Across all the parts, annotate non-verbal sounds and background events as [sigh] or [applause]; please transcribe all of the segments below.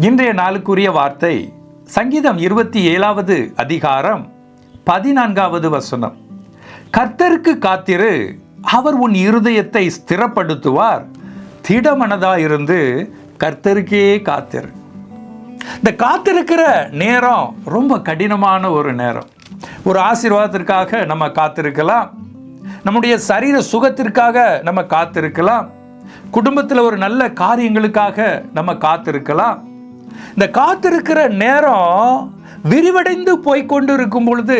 இன்றைய நாளுக்குரிய வார்த்தை சங்கீதம் இருபத்தி ஏழாவது அதிகாரம் பதினான்காவது வசனம். கர்த்தருக்கு காத்திரு அவர் உன் இருதயத்தை ஸ்திரப்படுத்துவார். திடமனதாயிருந்து கர்த்தருக்கே காத்திரு. இந்த காத்திருக்கிற நேரம் ரொம்ப கடினமான ஒரு நேரம். ஒரு ஆசீர்வாதத்திற்காக நம்ம காத்திருக்கலாம். நம்முடைய சரீர சுகத்திற்காக நம்ம காத்திருக்கலாம். குடும்பத்தில் ஒரு நல்ல காரியங்களுக்காக நம்ம காத்திருக்கலாம். இந்த காத்திருக்கிற நேரம் விரிவடைந்து போய்க்கொண்டு இருக்கும் பொழுது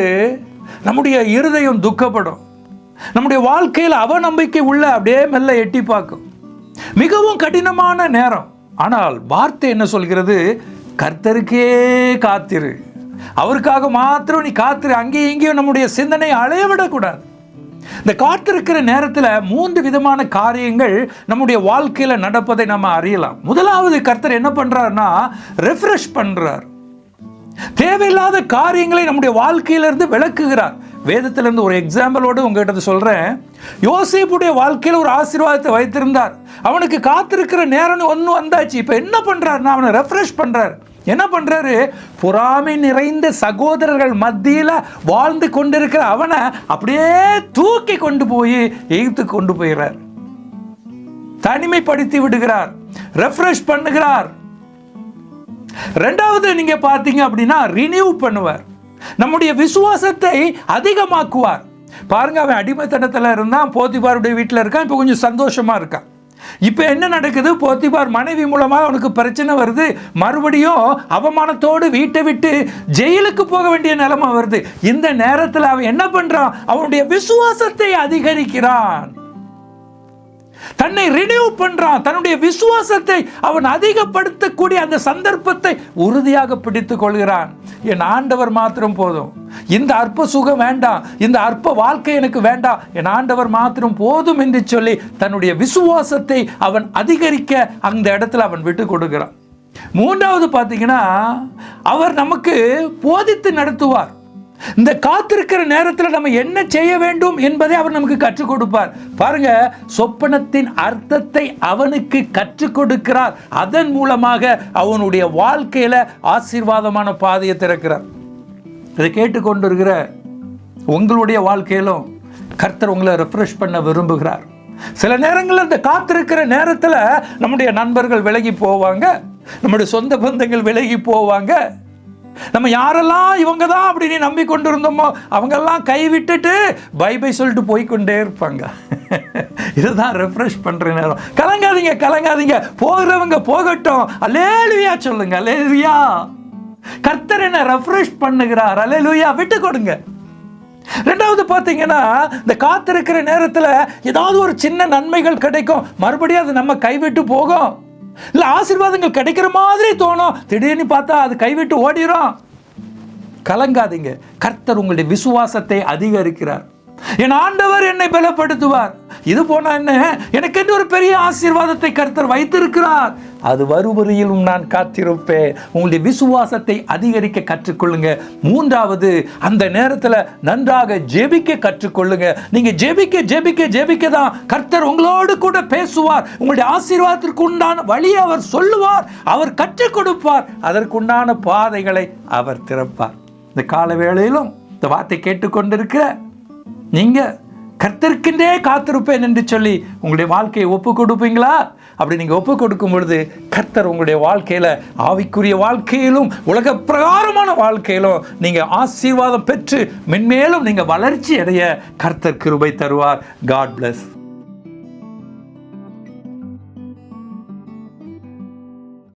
நம்முடைய இருதயம் துக்கப்படும். நம்முடைய வாழ்க்கையில் அவநம்பிக்கை உள்ள அப்படியே மெல்ல எட்டி பார்க்கும். மிகவும் கடினமான நேரம். ஆனால் வார்த்தை என்ன சொல்கிறது? கர்த்தருக்கே காத்திரு. அவருக்காக மாத்திரம் நீ காத்திரு. அங்கேயும் இங்கேயும் நம்முடைய சிந்தனை அலைய விடக்கூடாது இந்த காத்திருக்கிற நேரத்தில் மூன்று விதமான காரியங்கள் நம்முடைய வாழ்க்கையில் நடப்பதை நம்ம அறியலாம். முதலாவது கர்த்தர் என்ன பண்றாருன்னா ரெஃப்ரெஷ் பண்றார். தேவையில்லாத காரியங்களை நம்முடைய வாழ்க்கையிலிருந்து விளக்குகிறார். வேதத்திலிருந்து ஒரு எக்ஸாம்பிளோடு உங்ககிட்ட சொல்றேன். யோசிப்புடைய வாழ்க்கையில் ஒரு ஆசீர்வாதத்தை வைத்திருந்தார். அவனுக்கு காத்திருக்கிற நேரம் ஒன்று வந்தாச்சு. இப்போ என்ன பண்றாருன்னா அவனை ரெஃப்ரெஷ் பண்ணுறாரு என்ன பண்ணுறாரு பொறாமை நிறைந்த சகோதரர்கள் மத்தியில் வாழ்ந்து கொண்டிருக்கிற அவனை அப்படியே தூக்கி கொண்டு போய் எகிப்து கொண்டு போயிடுறார் தனிமைப்படுத்தி விடுகிறார். ரெஃப்ரெஷ் பண்ணுகிறார். ரெண்டாவது நீங்க பார்த்தீங்க அப்படின்னா ரினியூ பண்ணுவார். நம்முடைய விசுவாசத்தை அதிகமாக்குவார். பாருங்க அவன் அடிமைத்தனத்தில் இருந்தான் போத்திபாருடைய வீட்டில் இருக்கான் இப்போ கொஞ்சம் சந்தோஷமா இருக்கான். இப்போ என்ன நடக்குது? போத்திபார் மனைவி மூலமாக அவனுக்கு பிரச்சனை வருது. மறுபடியும் அவமானத்தோடு வீட்டை விட்டு ஜெயிலுக்கு போக வேண்டிய நிலைமை வருது. இந்த நேரத்தில் அவன் என்ன பண்றான்? அவனுடைய விசுவாசத்தை அதிகரிக்கிறான். தன்னை ரினியூ பண்றான். தன்னுடைய விசுவாசத்தை அவன் அதிகப்படுத்தக்கூடிய அந்த சந்தர்ப்பத்தை உறுதியாக பிடித்துக் கொள்கிறான். என் ஆண்டவர் மாத்திரம் போதும். இந்த அற்ப சுகம் வேண்டாம். இந்த அற்ப வாழ்க்கை எனக்கு வேண்டாம். என் ஆண்டவர் மாத்திரம் போதும் என்று சொல்லி தன்னுடைய விசுவாசத்தை அவன் அதிகரிக்க அந்த இடத்துல அவன் விட்டு கொடுக்கிறான். மூன்றாவது பார்த்தீங்கன்னா அவர் நமக்கு போதித்து நடத்துவார். இந்த காத்திருக்கிற நேரத்தில் நம்ம என்ன செய்ய வேண்டும் என்பதை அவர் நமக்கு கற்றுக் கொடுப்பார். பாருங்க சொப்பனத்தின் அர்த்தத்தை அவனுக்கு கற்றுக் கொடுக்கிறார். அதன் மூலமாக அவனுடைய வாழ்க்கையில ஆசீர்வாதமான பாதையை திறக்கிறார். இதை கேட்டுக்கொண்டிருக்கிற உங்களுடைய வாழ்க்கையிலும் கர்த்தர் உங்களை ரெஃப்ரெஷ் பண்ண விரும்புகிறார். சில நேரங்களில் இந்த காத்திருக்கிற நேரத்தில் நம்முடைய நண்பர்கள் விலகி போவாங்க நம்முடைய சொந்த பந்தங்கள் விலகி போவாங்க. நம்ம யாரெல்லாம் இவங்க தான் அப்படின்னு நம்பி கொண்டு இருந்தோமோ அவங்கெல்லாம் கை விட்டுட்டு பை பை சொல்லிட்டு போய்க்கொண்டே இருப்பாங்க. [laughs] இதுதான் ரெஃப்ரெஷ் பண்ணுற நேரம். கலங்காதீங்க கலங்காதீங்க. போகிறவங்க போகட்டும். அலேலுயா சொல்லுங்க அலேலுயா கர்த்தர் என்ன ரெஃப்ரெஷ் பண்ணுகிறார். அலேலுயா விட்டு கொடுங்க. ரெண்டாவது பார்த்தீங்கன்னா இந்த காத்திருக்கிற நேரத்தில் ஏதாவது ஒரு சின்ன நன்மைகள் கிடைக்கும். மறுபடியும் அது நம்ம கைவிட்டு போகும். இல்லை ஆசீர்வாதங்கள் கிடைக்கிற மாதிரி தோணும். திடீர்னு பார்த்தா அது கைவிட்டு ஓடிரும். கலங்காதீங்க. கர்த்தர் உங்களுடைய விசுவாசத்தை அதிகரிக்கிறார். என் ஆண்டவர் என்னை பலப்படுத்துவார். இது போனால் என்ன? எனக்கு என்று ஒரு பெரிய ஆசீர்வாதத்தை கர்த்தர் வைத்திருக்கிறார். அது வருவரையிலும் நான் காத்திருப்பேன். உங்களுடைய விசுவாசத்தை அதிகரிக்க கற்றுக்கொள்ளுங்க. மூன்றாவது அந்த நேரத்தில் நன்றாக ஜெபிக்க கற்றுக்கொள்ளுங்க. நீங்கள் ஜெபிக்க ஜெபிக்க ஜெபிக்க தான் கர்த்தர் உங்களோடு கூட பேசுவார். உங்களுடைய ஆசீர்வாதத்திற்கு உண்டான வழியை அவர் சொல்லுவார். அவர் கற்றுக் கொடுப்பார். அதற்குண்டான பாதைகளை அவர் திறப்பார். இந்த கால வேளையிலும் இந்த வார்த்தை கேட்டுக்கொண்டிருக்கிற நீங்கள் கர்த்தருக்கென்றே காத்திருப்பேன் என்று சொல்லி உங்களுடைய வாழ்க்கையை ஒப்பு கொடுப்பீங்களா? அப்படி நீங்கள் ஒப்பு கொடுக்கும் பொழுது கர்த்தர் உங்களுடைய வாழ்க்கையில ஆவிக்குரிய வாழ்க்கையிலும் உலக பிரகாரமான வாழ்க்கையிலும் நீங்கள் ஆசீர்வாதம் பெற்று மென்மேலும் நீங்கள் வளர்ச்சி அடைய கர்த்தர் கிருபை தருவார். God plus